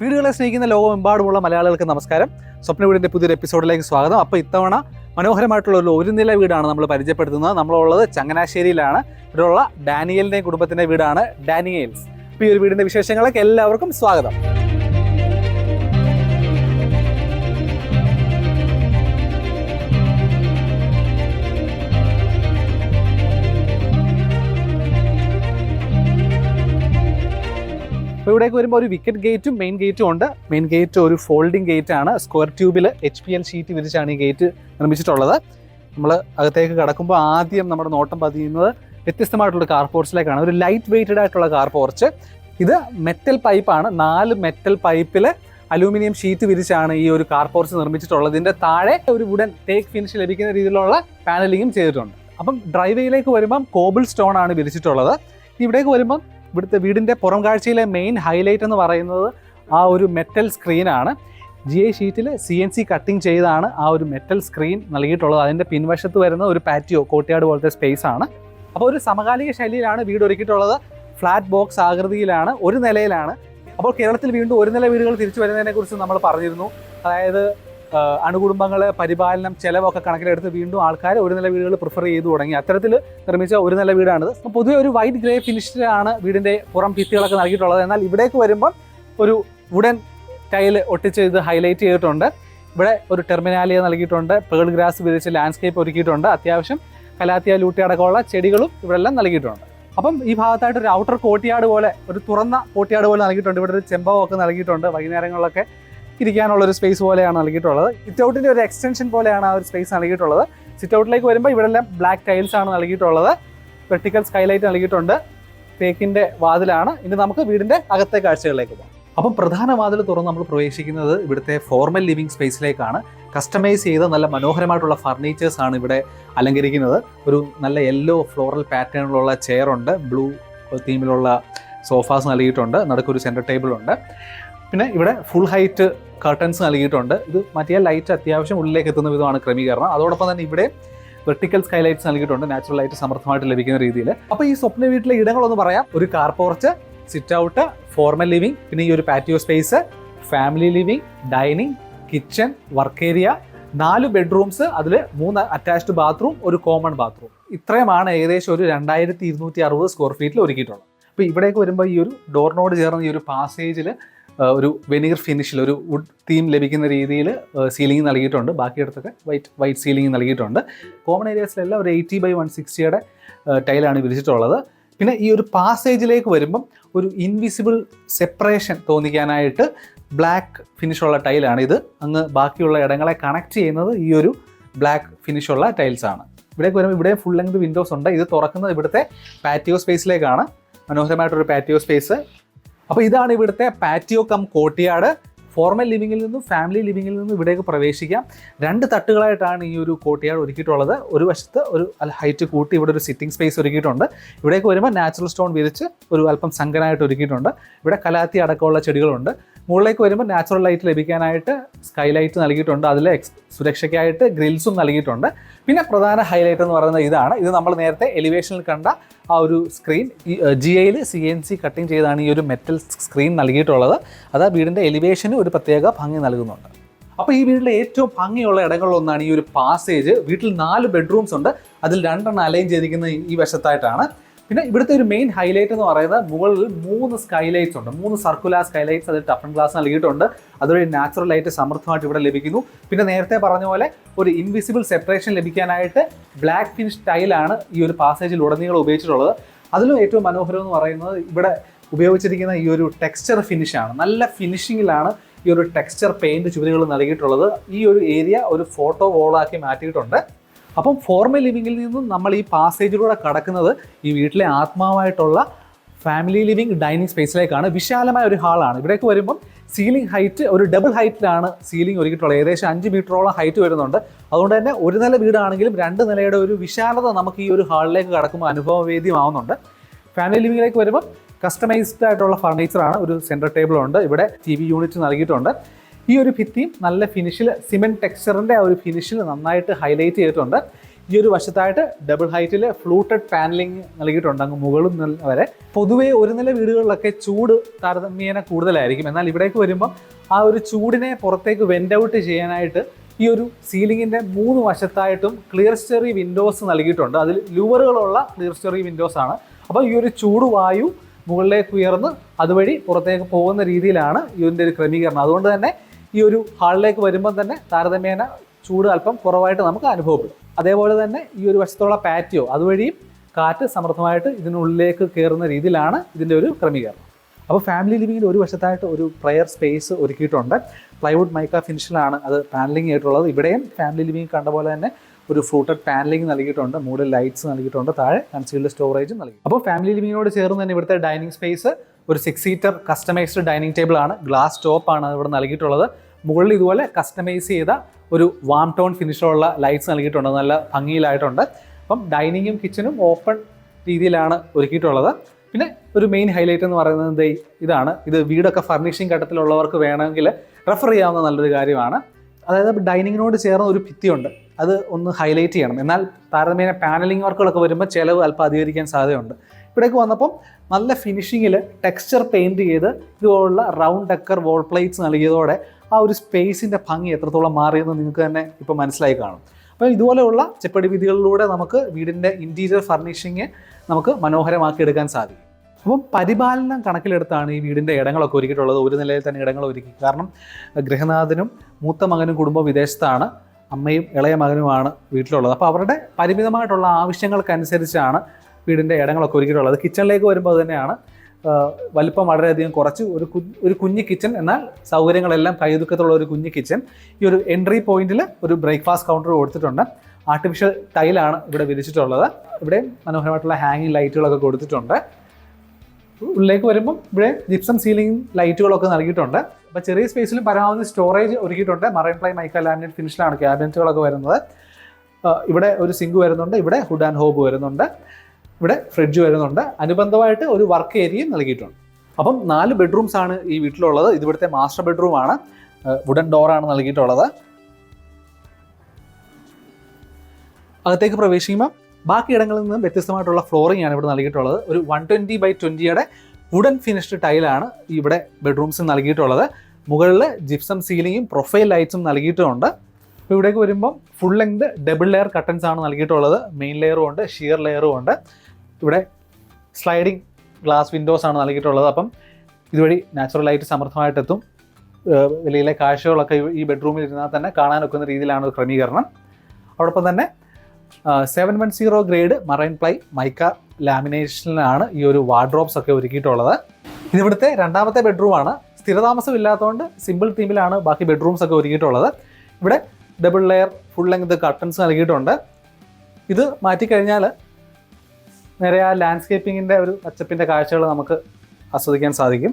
വീടുകളെ സ്നേഹിക്കുന്ന ലോകമെമ്പാടുമുള്ള മലയാളികൾക്ക് നമസ്കാരം. സ്വപ്ന വീടിന്റെ പുതിയൊരു എപ്പിസോഡിലേക്ക് സ്വാഗതം. അപ്പോൾ ഇത്തവണ മനോഹരമായിട്ടുള്ള ഒരു നില വീടാണ് നമ്മൾ പരിചയപ്പെടുത്തുന്നത്. നമ്മളുള്ളത് ചങ്ങനാശ്ശേരിയിലാണ്. ഇവിടെയുള്ള ഡാനിയലിന്റെയും കുടുംബത്തിന്റെ വീടാണ് ഡാനിയേൽസ്. അപ്പോൾ ഈ ഒരു വീടിന്റെ വിശേഷങ്ങളൊക്കെ എല്ലാവർക്കും സ്വാഗതം. അപ്പോൾ ഇവിടേക്ക് വരുമ്പോൾ ഒരു വിക്കറ്റ് ഗേറ്റും മെയിൻ ഗേറ്റും ഉണ്ട്. മെയിൻ ഗേറ്റ് ഒരു ഫോൾഡിംഗ് ഗേറ്റ് ആണ്. സ്ക്വയർ ട്യൂബിൽ എച്ച് പി എൽ ഷീറ്റ് വിരിച്ചാണ് ഈ ഗേറ്റ് നിർമ്മിച്ചിട്ടുള്ളത്. നമ്മൾ അകത്തേക്ക് കടക്കുമ്പോൾ ആദ്യം നമ്മുടെ നോട്ടം പതിയുന്നത് വ്യത്യസ്തമായിട്ടുള്ള കാർ പോർച്ചിലേക്കാണ് ഒരു ലൈറ്റ് വെയ്റ്റഡ് ആയിട്ടുള്ള കാർ പോർച്ച് ഇത് മെറ്റൽ പൈപ്പാണ് നാല് മെറ്റൽ പൈപ്പിൽ അലൂമിനിയം ഷീറ്റ് വിരിച്ചാണ് ഈ ഒരു കാർ പോർച്ച് നിർമ്മിച്ചിട്ടുള്ളത് ഇതിന്റെ താഴെ ഒരു വുഡൻ ടേക്ക് ഫിനിഷ് ലഭിക്കുന്ന രീതിയിലുള്ള പാനലിങ്ങും ചെയ്തിട്ടുണ്ട്. അപ്പം ഡ്രൈവേയിലേക്ക് വരുമ്പം കോബിൾ സ്റ്റോൺ ആണ് വിരിച്ചിട്ടുള്ളത്. ഇവിടേക്ക് വരുമ്പം ഇവിടുത്തെ വീടിന്റെ പുറം കാഴ്ചയിലെ മെയിൻ ഹൈലൈറ്റ് എന്ന് പറയുന്നത് ആ ഒരു മെറ്റൽ സ്ക്രീനാണ് ജി ഐ ഷീറ്റിൽ സി എൻ സി കട്ടിങ് ചെയ്താണ് ആ ഒരു മെറ്റൽ സ്ക്രീൻ നൽകിയിട്ടുള്ളത്. അതിന്റെ പിൻവശത്ത് വരുന്ന ഒരു പാറ്റിയോ കോട്ടയാട് പോലത്തെ സ്പേസ് ആണ്. അപ്പോൾ ഒരു സമകാലിക ശൈലിയിലാണ് വീട് ഒരുക്കിയിട്ടുള്ളത്. ഫ്ലാറ്റ് ബോക്സ് ആകൃതിയിലാണ് ഒരു നിലയിലാണ്. അപ്പോൾ കേരളത്തിൽ വീണ്ടും ഒരു നില വീടുകൾ തിരിച്ചു വരുന്നതിനെ കുറിച്ച് നമ്മൾ പറഞ്ഞിരുന്നു. അതായത് അണുകുടുംബങ്ങളെ പരിപാലനം ചിലവൊക്കെ കണക്കിലെടുത്ത് വീണ്ടും ആൾക്കാർ ഒരു നില വീടുകൾ പ്രിഫർ ചെയ്തു തുടങ്ങി. അത്തരത്തിൽ നിർമ്മിച്ച ഒരു നില വീടാണിത്. പൊതുവെ ഒരു വൈറ്റ് ഗ്രേ ഫിനിഷിലാണ് വീടിന്റെ പുറം ഭിത്തികളൊക്കെ നൽകിയിട്ടുള്ളത്. എന്നാൽ ഇവിടേക്ക് വരുമ്പോൾ ഒരു വുഡൻ ടൈൽ ഒട്ടിച്ച് ഇത് ഹൈലൈറ്റ് ചെയ്തിട്ടുണ്ട്. ഇവിടെ ഒരു ടെർമിനാലിയ നൽകിയിട്ടുണ്ട്. പേൾ ഗ്രാസ് വിരിച്ച് ലാൻഡ്സ്കേപ്പ് ഒരുക്കിയിട്ടുണ്ട്. അത്യാവശ്യം കലാത്തിയ ലൂട്ടി അടക്കമുള്ള ചെടികളും ഇവിടെ എല്ലാം നൽകിയിട്ടുണ്ട്. അപ്പം ഈ ഭാഗത്തായിട്ട് ഒരു ഔട്ടർ കോട്ടിയാട് പോലെ ഒരു തുറന്ന കോട്ടിയാട് പോലെ നൽകിയിട്ടുണ്ട്. ഇവിടെ ഒരു ചെമ്പകമൊക്കെ നൽകിയിട്ടുണ്ട്. വൈകുന്നേരങ്ങളിലൊക്കെ ഇരിക്കാനുള്ള ഒരു സ്പേസ് പോലെയാണ് നൽകിയിട്ടുള്ളത്. സിറ്റ് ഔട്ടിന്റെ ഒരു എക്സ്റ്റൻഷൻ പോലെയാണ് ആ ഒരു സ്പേസ് നൽകിയിട്ടുള്ളത്. സിറ്റ് ഔട്ടിലേക്ക് വരുമ്പോൾ ഇവിടെ എല്ലാം ബ്ലാക്ക് ടൈൽസ് ആണ് നൽകിയിട്ടുള്ളത്. വെർട്ടിക്കൽ സ്കൈലൈറ്റ് നൽകിയിട്ടുണ്ട്. തേക്കിന്റെ വാതിലാണ്. ഇനി നമുക്ക് വീടിന്റെ അകത്തെ കാഴ്ചകളിലേക്ക് പോകാം. അപ്പം പ്രധാന വാതിൽ തുറന്ന് നമ്മൾ പ്രവേശിക്കുന്നത് ഇവിടുത്തെ ഫോർമൽ ലിവിംഗ് സ്പേസിലേക്കാണ് കസ്റ്റമൈസ് ചെയ്ത നല്ല മനോഹരമായിട്ടുള്ള ഫർണിച്ചേഴ്സ് ആണ് ഇവിടെ അലങ്കരിക്കുന്നത്. ഒരു നല്ല യെല്ലോ ഫ്ലോറൽ പാറ്റേണിലുള്ള ചെയറുണ്ട് ബ്ലൂ തീമിലുള്ള സോഫാസ് നൽകിയിട്ടുണ്ട്. നടക്കൊരു സെന്റർ ടേബിളുണ്ട് പിന്നെ ഇവിടെ ഫുൾ ഹൈറ്റ് കർട്ടൻസ് നൽകിയിട്ടുണ്ട്. ഇത് മറ്റേ ലൈറ്റ് അത്യാവശ്യം ഉള്ളിലേക്ക് എത്തുന്ന വിധമാണ് ക്രമീകരണം. അതോടൊപ്പം തന്നെ ഇവിടെ വെർട്ടിക്കൽ സ്കൈലൈറ്റ്സ് നൽകിയിട്ടുണ്ട്. നാച്ചുറൽ ലൈറ്റ് സമർത്ഥമായിട്ട് ലഭിക്കുന്ന രീതിയിൽ. അപ്പോൾ ഈ സ്വപ്ന വീട്ടിലെ ഇടങ്ങളൊന്ന് പറയാം. ഒരു car porch sit out formal living പിന്നെ ഈ ഒരു patio space family living dining kitchen work area നാല് ബെഡ്റൂംസ് അതിൽ മൂന്ന് അറ്റാച്ച്ഡ് ബാത്റൂം ഒരു കോമൺ ബാത്റൂം ഇത്രയുമാണ് ഏകദേശം ഒരു രണ്ടായിരത്തി ഇരുന്നൂറ്റി അറുപത് സ്ക്വയർ ഫീറ്റിൽ ഒരുക്കിയിട്ടുള്ളത്. അപ്പോൾ ഇവിടേക്ക് വരുമ്പോൾ ഈ ഒരു ഡോറിനോട് ചേർന്ന് ഈ ഒരു പാസേജിൽ ഒരു വെനീർ ഫിനിഷിൽ ഒരു വുഡ് തീം ലഭിക്കുന്ന രീതിയിൽ സീലിംഗ് നൽകിയിട്ടുണ്ട്. ബാക്കിയിടത്തൊക്കെ വൈറ്റ് വൈറ്റ് സീലിംഗ് നൽകിയിട്ടുണ്ട്. കോമൺ ഏരിയാസിലെല്ലാം ഒരു എയ്റ്റി ബൈ വൺ സിക്സ്റ്റിയുടെ ടൈലാണ് വിരിച്ചിട്ടുള്ളത്. പിന്നെ ഈ ഒരു പാസേജിലേക്ക് വരുമ്പം ഒരു ഇൻവിസിബിൾ സെപ്പറേഷൻ തോന്നിക്കാനായിട്ട് ബ്ലാക്ക് ഫിനിഷുള്ള ടൈലാണ് ഇത്. അങ്ങ് ബാക്കിയുള്ള ഇടങ്ങളെ കണക്ട് ചെയ്യുന്നത് ഈ ഒരു ബ്ലാക്ക് ഫിനിഷുള്ള ടൈൽസാണ് ഇവിടേക്ക് വരുമ്പോൾ ഇവിടെ ഫുൾ ലെങ്ത് വിൻഡോസ് ഉണ്ട്. ഇത് തുറക്കുന്നത് ഇവിടുത്തെ പാറ്റിയോ സ്പേസിലേക്കാണ് മനോഹരമായിട്ടൊരു പാറ്റിയോ സ്പേസ് അപ്പോൾ ഇതാണ് ഇവിടുത്തെ പാറ്റിയോ കം കോട്ടിയാട് ഫോർമൽ ലിവിങ്ങിൽ നിന്നും ഫാമിലി ലിവിങ്ങിൽ നിന്നും ഇവിടേക്ക് പ്രവേശിക്കാം. രണ്ട് തട്ടുകളായിട്ടാണ് ഈ ഒരു കോട്ടിയാട് ഒരുക്കിയിട്ടുള്ളത്. ഒരു വശത്ത് ഒരു ഹൈറ്റ് കൂട്ടി ഇവിടെ ഒരു സിറ്റിംഗ് സ്പേസ് ഒരുക്കിയിട്ടുണ്ട്. ഇവിടേക്ക് വരുമ്പോൾ നാച്ചുറൽ സ്റ്റോൺ വിരിച്ച് ഒരു അല്പം സങ്കനായിട്ട് ഒരുക്കിയിട്ടുണ്ട്. ഇവിടെ കലാത്തി അടക്കമുള്ള ചെടികളുണ്ട്. മുകളിലേക്ക് വരുമ്പോൾ നാച്ചുറൽ ലൈറ്റ് ലഭിക്കാനായിട്ട് സ്കൈലൈറ്റ് നൽകിയിട്ടുണ്ട്. അതിൽ എക്സ് സുരക്ഷയ്ക്കായിട്ട് ഗ്രിൽസും നൽകിയിട്ടുണ്ട്. പിന്നെ പ്രധാന ഹൈലൈറ്റ് എന്ന് പറയുന്നത് ഇതാണ്. ഇത് നമ്മൾ നേരത്തെ എലിവേഷനിൽ കണ്ട ആ ഒരു സ്ക്രീൻ ജി ഐയിൽ സി എൻ സി കട്ടിങ് ചെയ്താണ് ഈ ഒരു മെറ്റൽ സ്ക്രീൻ നൽകിയിട്ടുള്ളത്. അത് ആ വീടിന്റെ എലിവേഷന് ഒരു പ്രത്യേക ഭംഗി നൽകുന്നുണ്ട്. അപ്പോൾ ഈ വീട്ടിലെ ഏറ്റവും ഭംഗിയുള്ള ഇടങ്ങളിലൊന്നാണ് ഈ ഒരു പാസേജ് വീട്ടിൽ നാല് ബെഡ്റൂംസ് ഉണ്ട്. അതിൽ രണ്ടെണ്ണം അലൈൻ ചെയ്തിരിക്കുന്ന ഈ വശത്തായിട്ടാണ്. പിന്നെ ഇവിടുത്തെ ഒരു മെയിൻ ഹൈലൈറ്റ് എന്ന് പറയുന്നത് മുകളിൽ മൂന്ന് സ്കൈലൈറ്റ്സ് ഉണ്ട്. മൂന്ന് സർക്കുലർ സ്കൈലൈറ്റ്സ് അതിൽ ടഫൺ ഗ്ലാസ് നൽകിയിട്ടുണ്ട്. അതുവഴി നാച്ചുറൽ ലൈറ്റ് സമൃദ്ധമായിട്ട് ഇവിടെ ലഭിക്കുന്നു. പിന്നെ നേരത്തെ പറഞ്ഞ പോലെ ഒരു ഇൻവിസിബിൾ സെപ്പറേഷൻ ലഭിക്കാനായിട്ട് ബ്ലാക്ക് ഫിനിഷ് ടൈലാണ് ഈ ഒരു പാസേജിൽ ഉടനീളം ഉപയോഗിച്ചിട്ടുള്ളത്. അതിലും ഏറ്റവും മനോഹരം എന്ന് പറയുന്നത് ഇവിടെ ഉപയോഗിച്ചിരിക്കുന്ന ഈ ഒരു ടെക്സ്ചർ ഫിനിഷാണ് നല്ല ഫിനിഷിങ്ങിലാണ് ഈ ഒരു ടെക്സ്ചർ പെയിന്റ് ചുവരുകൾ നൽകിയിട്ടുള്ളത്. ഈ ഒരു ഏരിയ ഒരു ഫോട്ടോ വോളാക്കി മാറ്റിയിട്ടുണ്ട്. അപ്പം ഫോർമൽ ലിവിങ്ങിൽ നിന്നും നമ്മൾ ഈ പാസേജിലൂടെ കടക്കുന്നത് ഈ വീട്ടിലെ ആത്മാവായിട്ടുള്ള ഫാമിലി ലിവിങ് ഡൈനിങ് സ്പേസിലേക്കാണ് വിശാലമായ ഒരു ഹാളാണ് ഇവിടേക്ക് വരുമ്പം സീലിംഗ് ഹൈറ്റ് ഒരു ഡബിൾ ഹൈറ്റിലാണ് സീലിംഗ് ഒരുക്കിയിട്ടുള്ളത്. ഏകദേശം അഞ്ച് മീറ്ററോളം ഹൈറ്റ് വരുന്നുണ്ട്. അതുകൊണ്ട് തന്നെ ഒരു നില വീടാണെങ്കിലും രണ്ട് നിലയുടെ ഒരു വിശാലത നമുക്ക് ഈ ഒരു ഹാളിലേക്ക് കടക്കുമ്പോൾ അനുഭവവേദ്യമാവുന്നുണ്ട്. ഫാമിലി ലിവിങ്ങിലേക്ക് വരുമ്പോൾ കസ്റ്റമൈസ്ഡ് ആയിട്ടുള്ള ഫർണിച്ചറാണ് ഒരു സെന്റർ ടേബിൾ ഉണ്ട്. ഇവിടെ ടി വി യൂണിറ്റ് നൽകിയിട്ടുണ്ട്. ഈ ഒരു ഭിത്തിയും നല്ല ഫിനിഷിൽ സിമെന്റ് ടെക്സ്ചറിന്റെ ആ ഒരു ഫിനിഷിൽ നന്നായിട്ട് ഹൈലൈറ്റ് ചെയ്തിട്ടുണ്ട്. ഈ ഒരു വശത്തായിട്ട് ഡബിൾ ഹൈറ്റിൽ ഫ്ലൂട്ടഡ് പാനലിംഗ് നൽകിയിട്ടുണ്ട് അങ്ങ് മുകളിൽ വരെ. പൊതുവേ ഒരു നില വീടുകളിലൊക്കെ ചൂട് താരതമ്യേന കൂടുതലായിരിക്കും. എന്നാൽ ഇവിടേക്ക് വരുമ്പോൾ ആ ഒരു ചൂടിനെ പുറത്തേക്ക് വെന്റ് ഔട്ട് ചെയ്യാനായിട്ട് ഈ ഒരു സീലിങ്ങിന്റെ മൂന്ന് വശത്തായിട്ടും ക്ലിയർ സ്റ്റെറി വിൻഡോസ് നൽകിയിട്ടുണ്ട്. അതിൽ ലൂവറുകളുള്ള ക്ലിയർ സ്റ്റെറി വിൻഡോസ് ആണ്. അപ്പോൾ ഈ ഒരു ചൂട് വായു മുകളിലേക്ക് ഉയർന്ന് അതുവഴി പുറത്തേക്ക് പോകുന്ന രീതിയിലാണ് ഇതിന്റെ ഒരു ക്രമീകരണം. അതുകൊണ്ട് തന്നെ ഈ ഒരു ഹാളിലേക്ക് വരുമ്പോൾ തന്നെ താരതമ്യേന ചൂട് അല്പം കുറവായിട്ട് നമുക്ക് അനുഭവപ്പെടും. അതേപോലെ തന്നെ ഈ ഒരു വശത്തുള്ള പാറ്റിയോ അതുവഴിയും കാറ്റ് സമൃദ്ധമായിട്ട് ഇതിനുള്ളിലേക്ക് കയറുന്ന രീതിയിലാണ് ഇതിന്റെ ഒരു ക്രമീകരണം. അപ്പോൾ ഫാമിലി ലിവിങ്ങിൽ ഒരു വശത്തായിട്ട് ഒരു പ്രയർ സ്പേസ് ഒരുക്കിയിട്ടുണ്ട്. പ്ലൈവുഡ് മൈക്ക ഫിനിഷിലാണ് അത് പാനലിംഗ് ആയിട്ടുള്ളത്. ഇവിടെയും ഫാമിലി ലിവിങ് കണ്ട പോലെ തന്നെ ഒരു ഫ്രൂട്ടഡ് പാനലിംഗ് നൽകിയിട്ടുണ്ട്. മൂഡ് ലൈറ്റ്സ് നൽകിയിട്ടുണ്ട്. താഴെ കൺസീൽഡ് സ്റ്റോറേജും നൽകി. അപ്പോൾ ഫാമിലി ലിവിങ്ങിനോട് ചേർന്ന് തന്നെ ഇവിടുത്തെ ഡൈനിങ് സ്പേസ് ഒരു six seater customised dining table ആണ്. ഗ്ലാസ് ടോപ്പ് ആണ് ഇവിടെ നൽകിയിട്ടുള്ളത്. മുകളിൽ ഇതുപോലെ കസ്റ്റമൈസ് ചെയ്ത ഒരു വാം ടോൺ ഫിനിഷുള്ള ലൈറ്റ്സ് നൽകിയിട്ടുണ്ട്. നല്ല ഭംഗിയിലായിട്ടുണ്ട്. അപ്പം ഡൈനിങ്ങും കിച്ചനും ഓപ്പൺ രീതിയിലാണ് ഒരുക്കിയിട്ടുള്ളത്. പിന്നെ ഒരു മെയിൻ ഹൈലൈറ്റ് എന്ന് പറയുന്നത് ഇതാണ്. ഇത് വീടൊക്കെ ഫർണിഷിംഗ് ഘട്ടത്തിലുള്ളവർക്ക് വേണമെങ്കിൽ റെഫർ ചെയ്യാവുന്ന നല്ലൊരു കാര്യമാണ്. അതായത് ഡൈനിങ്ങിനോട് ചേർന്ന ഒരു ഭിത്തിയുണ്ട്. അത് ഒന്ന് ഹൈലൈറ്റ് ചെയ്യണം. എന്നാൽ താരതമ്യേന പാനലിംഗ് വർക്കുകളൊക്കെ വരുമ്പോൾ ചിലവ് അല്പം അധികരിക്കാൻ സാധ്യതയുണ്ട്. ഇവിടേക്ക് വന്നപ്പം നല്ല ഫിനിഷിങ്ങിൽ ടെക്സ്ചർ പെയിന്റ് ചെയ്ത് ഇതുപോലുള്ള റൗണ്ട് ഡെക്കർ വോൾ പ്ലേറ്റ്സ് നൽകിയതോടെ ആ ഒരു സ്പേസിന്റെ ഭംഗി എത്രത്തോളം മാറിയെന്ന് നിങ്ങൾക്ക് തന്നെ ഇപ്പോൾ മനസ്സിലായി കാണും. അപ്പോൾ ഇതുപോലെയുള്ള ചെപ്പടി വിധികളിലൂടെ നമുക്ക് വീടിന്റെ ഇന്റീരിയർ ഫർണിഷിങ് നമുക്ക് മനോഹരമാക്കി എടുക്കാൻ സാധിക്കും. അപ്പം പരിപാലനം കണക്കിലെടുത്താണ് ഈ വീടിന്റെ ഇടങ്ങളൊക്കെ ഒരുക്കിയിട്ടുള്ളത്. ഒരു നിലയിൽ തന്നെ ഇടങ്ങൾ ഒരുക്കി. കാരണം ഗൃഹനാഥനും മൂത്ത മകനും കുടുംബം വിദേശത്താണ്. അമ്മയും ഇളയ മകനുമാണ് വീട്ടിലുള്ളത്. അപ്പോൾ അവരുടെ പരിമിതമായിട്ടുള്ള ആവശ്യങ്ങൾക്കനുസരിച്ചാണ് വീടിന്റെ ഇടങ്ങളൊക്കെ ഒരുക്കിയിട്ടുള്ളത്. കിച്ചണിലേക്ക് വരുമ്പോൾ തന്നെയാണ്. വലിപ്പം വളരെയധികം കുറച്ച് ഒരു കു ഒരു കുഞ്ഞു കിച്ചൺ എന്നാൽ സൗകര്യങ്ങളെല്ലാം കൈതുക്കത്തുള്ള ഒരു കുഞ്ഞു കിച്ചൺ. ഈ ഒരു എൻട്രി പോയിന്റിൽ ഒരു ബ്രേക്ക്ഫാസ്റ്റ് കൗണ്ടർ കൊടുത്തിട്ടുണ്ട്. ആർട്ടിഫിഷ്യൽ ടൈലാണ് ഇവിടെ വിരിച്ചിട്ടുള്ളത്. ഇവിടെ മനോഹരമായിട്ടുള്ള ഹാങ്ങിങ് ലൈറ്റുകളൊക്കെ കൊടുത്തിട്ടുണ്ട്. ഉള്ളിലേക്ക് വരുമ്പം ഇവിടെ ജിപ്സം സീലിംഗ് ലൈറ്റുകളൊക്കെ നൽകിയിട്ടുണ്ട്. അപ്പോൾ ചെറിയ സ്പേസിലും പരമാവധി സ്റ്റോറേജ് ഒരുക്കിയിട്ടുണ്ട്. മറൈൻ പ്ലൈ മൈക്ക ലാമിനേറ്റ് ഫിനിഷിലാണ് ക്യാബിനറ്റുകളൊക്കെ വരുന്നത്. ഇവിടെ ഒരു സിങ്ക് വരുന്നുണ്ട് ഇവിടെ ഹുഡ് ആൻഡ് ഹോബ് വരുന്നുണ്ട് ഇവിടെ ഫ്രിഡ്ജ് വരുന്നുണ്ട്. അനുബന്ധമായിട്ട് ഒരു വർക്ക് ഏരിയയും നൽകിയിട്ടുണ്ട്. അപ്പം നാല് ബെഡ്റൂംസ് ആണ് ഈ വീട്ടിലുള്ളത്. ഇത് ഇവിടുത്തെ മാസ്റ്റർ ബെഡ്റൂം ആണ് വുഡൻ ഡോറാണ് നൽകിയിട്ടുള്ളത്. അകത്തേക്ക് പ്രവേശിക്കുമ്പോൾ ബാക്കി ഇടങ്ങളിൽ നിന്നും വ്യത്യസ്തമായിട്ടുള്ള ഫ്ലോറിംഗ് ആണ് ഇവിടെ നൽകിയിട്ടുള്ളത്. ഒരു വൺ ട്വന്റി ബൈ ട്വന്റിയുടെ വുഡൻ ഫിനിഷ്ഡ് ടൈലാണ് ഇവിടെ ബെഡ്റൂംസിൽ നൽകിയിട്ടുള്ളത്. മുകളിൽ ജിപ്സം സീലിങ്ങും പ്രൊഫൈൽ ലൈറ്റ്സും നൽകിയിട്ടുണ്ട്. അപ്പോൾ ഇവിടേക്ക് വരുമ്പം full length double layer curtains ആണ് നൽകിയിട്ടുള്ളത്. മെയിൻ ലെയറും ഉണ്ട് ഷിയർ ലെയറും ഉണ്ട്. ഇവിടെ സ്ലൈഡിംഗ് ഗ്ലാസ് വിൻഡോസ് ആണ് നൽകിയിട്ടുള്ളത്. അപ്പം ഇതുവഴി നാച്ചുറൽ ലൈറ്റ് സമൃദ്ധമായിട്ടെത്തും എത്തും വെളിയിലെ കാഴ്ചകളൊക്കെ ഈ ബെഡ്റൂമിൽ ഇരുന്നാൽ തന്നെ കാണാനൊക്കുന്ന രീതിയിലാണ് ക്രമീകരണം. അതോടൊപ്പം തന്നെ seven one zero grade marine ply mica ലാമിനേഷനിലാണ് ഈ ഒരു വാർഡ്രോബ്സ് ഒക്കെ ഒരുക്കിയിട്ടുള്ളത്. ഇതിവിടുത്തെ രണ്ടാമത്തെ ബെഡ്റൂമാണ് സ്ഥിരതാമസം ഇല്ലാത്തതുകൊണ്ട് സിമ്പിൾ തീമിലാണ് ബാക്കി ബെഡ്റൂംസ് ഒക്കെ ഒരുക്കിയിട്ടുള്ളത്. ഇവിടെ double layer full length curtains നൽകിയിട്ടുണ്ട്. ഇത് മാറ്റിക്കഴിഞ്ഞാൽ നേരെ ആ ലാൻഡ്സ്കേപ്പിങ്ങിന്റെ ഒരു പച്ചപ്പിന്റെ കാഴ്ചകൾ നമുക്ക് ആസ്വദിക്കാൻ സാധിക്കും.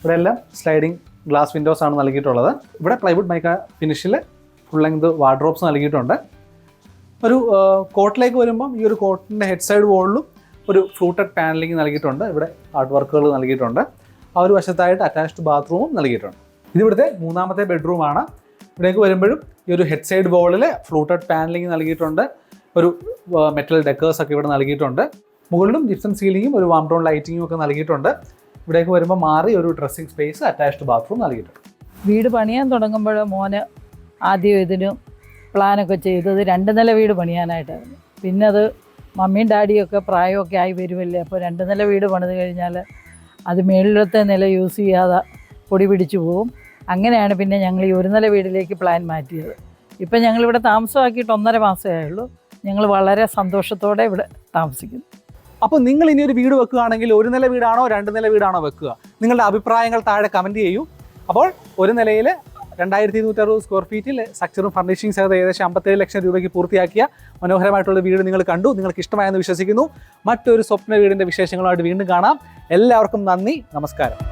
ഇവിടെ എല്ലാം സ്ലൈഡിംഗ് ഗ്ലാസ് വിൻഡോസ് ആണ് നൽകിയിട്ടുള്ളത്. ഇവിടെ പ്ലൈവുഡ് മൈക്ക ഫിനിഷിൽ ഫുൾ ലെങ്ത് വാർഡ്രോബ്സ് നൽകിയിട്ടുണ്ട്. ഒരു കോട്ടിലേക്ക് വരുമ്പം ഈ ഒരു കോട്ടിന്റെ ഹെഡ് സൈഡ് വോളിലും ഒരു ഫ്ലൂട്ടഡ് പാനലിംഗ് നൽകിയിട്ടുണ്ട്. ഇവിടെ ആർട്ട് വർക്കുകൾ നൽകിയിട്ടുണ്ട്. ആ ഒരു വശത്തായിട്ട് അറ്റാച്ച്ഡ് ബാത്റൂമും നൽകിയിട്ടുണ്ട്. ഇതിവിടുത്തെ മൂന്നാമത്തെ ബെഡ്റൂമാണ് ഇവിടേക്ക് വരുമ്പോഴും ഈ ഒരു ഹെഡ് സൈഡ് വോളിൽ ഫ്ലൂട്ടഡ് പാനലിംഗ് നൽകിയിട്ടുണ്ട്. ഒരു മെറ്റൽ ഡെക്കേഴ്സ് ഒക്കെ ഇവിടെ നൽകിയിട്ടുണ്ട്. മുകളിലും ജിപ്സം സീലിങ്ങും ഒരു വാം ടോൺ ലൈറ്റിങ്ങും ഒക്കെ നൽകിയിട്ടുണ്ട്. ഇവിടേക്ക് വരുമ്പോൾ മാറി ഒരു ഡ്രസ്സിംഗ് സ്പേസ് അറ്റാച്ച്ഡ് ബാത്റൂം നൽകിയിട്ടുണ്ട്. വീട് പണിയാൻ തുടങ്ങുമ്പോൾ മോന് ആദ്യം ഇതിന് പ്ലാനൊക്കെ ചെയ്തത് രണ്ട് നില വീട് പണിയാനായിട്ടായിരുന്നു. പിന്നെ അത് മമ്മിയും ഡാഡിയൊക്കെ പ്രായമൊക്കെ ആയി വരുമല്ലേ? അപ്പോൾ രണ്ട് നില വീട് പണിത് കഴിഞ്ഞാൽ അത് മേളിലത്തെ നില യൂസ് ചെയ്യാതെ പൊടി പിടിച്ചു പോകും അങ്ങനെയാണ് പിന്നെ ഞങ്ങൾ ഈ ഒരു നില വീടിലേക്ക് പ്ലാൻ മാറ്റിയത്. ഇപ്പം ഞങ്ങളിവിടെ താമസമാക്കിയിട്ട് ഒന്നര മാസമേ ആയുള്ളൂ. ഞങ്ങൾ വളരെ സന്തോഷത്തോടെ ഇവിടെ താമസിക്കുന്നു. അപ്പോൾ നിങ്ങൾ ഇനി ഒരു വീട് വെക്കുകയാണെങ്കിൽ ഒരു നില വീടാണോ രണ്ട് നില വീടാണോ വെക്കുക? നിങ്ങളുടെ അഭിപ്രായങ്ങൾ താഴെ കമന്റ് ചെയ്യൂ. അപ്പോൾ ഒരു നിലയിൽ രണ്ടായിരത്തി ഇരുന്നൂറ്ററുപത് സ്ക്വയർ ഫീറ്റിൽ സ്ട്രക്ചറും ഫർണിഷിംഗ് സഹിതം ഏകദേശം അമ്പത്തേഴ് ലക്ഷം രൂപയ്ക്ക് പൂർത്തിയാക്കിയ മനോഹരമായിട്ടുള്ള വീട് നിങ്ങൾ കണ്ടു. നിങ്ങൾക്ക് ഇഷ്ടമായെന്ന് വിശ്വസിക്കുന്നു. മറ്റൊരു സ്വപ്ന വീടിന്റെ വിശേഷങ്ങളുമായിട്ട് വീണ്ടും കാണാം. എല്ലാവർക്കും നന്ദി. നമസ്കാരം.